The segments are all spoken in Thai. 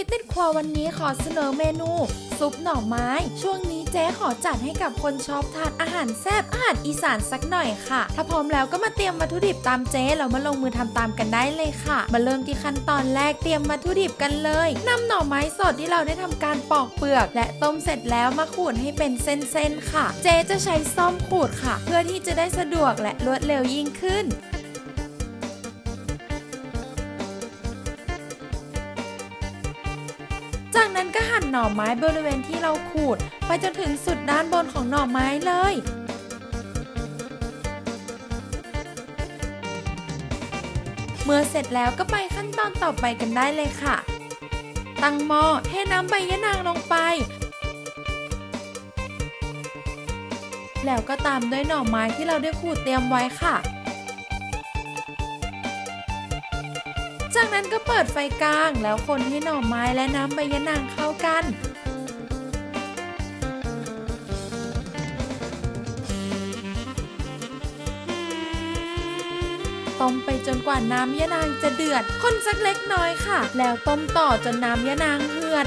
วิตติดครัววันนี้ขอเสนอเมนู ซุปหน่อไม้ ช่วงนี้เจ๊ขอจัดให้กับคนชอบทานอาหารแซ่บอาหารอีสานสักหน่อยค่ะ ถ้าพร้อมแล้วก็มาเตรียมวัตถุดิบตามเจ๊แล้วมาลงมือทำตามกันได้เลยค่ะ มาเริ่มที่ขั้นตอนแรกเตรียมวัตถุดิบกันเลยนำหน่อไม้สดที่เราได้ทำการปอกเปลือก และต้มเสร็จแล้วมาขูดให้เป็นเส้นๆค่ะ เจ๊จะใช้ซ่อมขูดค่ะ เพื่อที่จะได้สะดวกและรวดเร็วยิ่งขึ้น จากนั้นก็หั่นหน่อไม้บริเวณที่เราขูด ไปจนถึงสุดด้านบนของหน่อไม้เลย เมื่อเสร็จแล้วก็ไปขั้นตอนต่อไปกันได้เลยค่ะ ตั้งหม้อเทน้ำใบยะนางลงไป แล้วก็ตามด้วยหน่อไม้ที่เราได้ขูดเตรียมไว้ค่ะ จากนั้นก็เปิดไฟกลางแล้วคนให้หน่อไม้และน้ำใบยะนางเข้ากัน ต้มไปจนกว่าน้ำยะนางจะเดือด คนสักเล็กน้อยค่ะ แล้วต้มต่อจนน้ำยะนางเหือด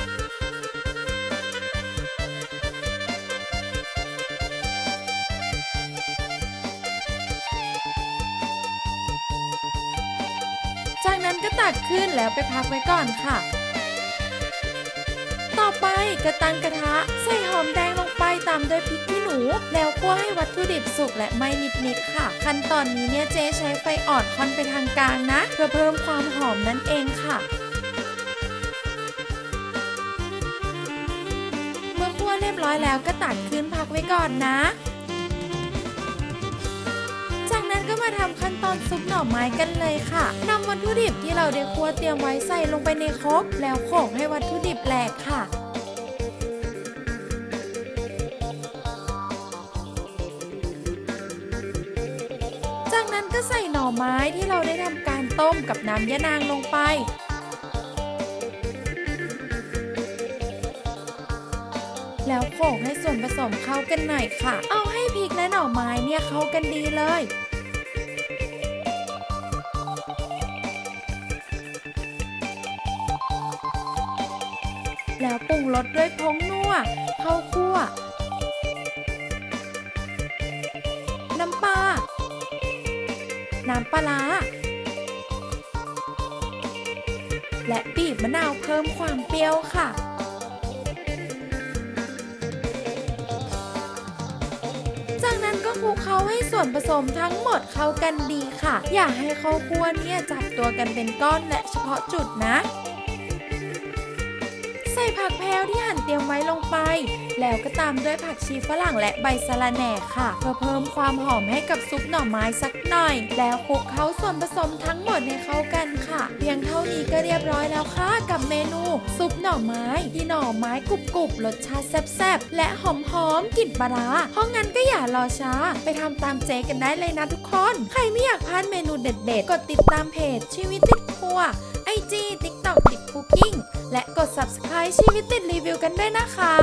ก็ตักขึ้นแล้วไปพักไว้ก่อนค่ะ ต่อไปก็ตั้งกระทะใส่หอมแดงลงไปตามด้วยพริกขี้หนู แล้วคั่วให้วัตถุดิบสุกและไหม้นิดๆค่ะ ขั้นตอนนี้เนี่ยเจ๊ใช้ไฟอ่อนค่อนไปทางกลางนะ เพื่อเพิ่มความหอมนั่นเองค่ะเมื่อคั่วเรียบร้อยแล้วก็ตักขึ้นพักไว้ก่อนนะ ก็มาทำขั้นตอนซุปหน่อไม้กันเลยค่ะนำวัตถุดิบที่เราได้คั่วเตรียมไว้ใส่ลงไปในครกแล้วโขลกให้วัตถุดิบแหลกค่ะจากนั้นก็ใส่หน่อไม้ที่เราได้ทำการต้มกับน้ำยะนางลงไป แล้วโขลกให้ส่วนผสมเข้ากันหน่อยค่ะ เอาให้พริกและหน่อไม้เนี่ยเข้ากันดีเลย แล้วปรุงรสด้วยผงนัวข้าวคั่ว น้ำปลา น้ำปลา และบีบมะนาวเพิ่มความเปรี้ยวค่ะจากนั้นก็คลุกเคล้าให้ส่วนผสมทั้งหมดเข้ากันดีค่ะ อย่าให้ข้าวคั่วเนี่ยจับตัวกันเป็นก้อนและเฉพาะจุดนะ ส่ผักแพรวที่หั่นเตรียมไว้ลงไป แล้วก็ตามด้วยผักชีฝรั่งและใบสะระแหน่ค่ะ เพื่อเพิ่มความหอมให้กับซุปหน่อไม้สักหน่อย แล้วคลุกเคล้าส่วนผสมทั้งหมดให้เข้ากันค่ะ เพียงเท่านี้ก็เรียบร้อยแล้วค่ะ กับเมนู ซุปหน่อไม้ที่หน่อไม้กรุบๆรสชาติแซ่บๆและหอมๆกลิ่นปลาร้าเพราะงั้นก็อย่ารอช้า ไปทำตามเจ๊กันได้เลยนะทุกคน ใครไม่อยากพลาดเมนูเด็ดๆ กดติดตามเพจชีวิตติดครัวไอจีติ๊กต็อกติดคุกกิ้ง และกด subscribe ชีวิตติดรีวิวกันด้วยนะคะ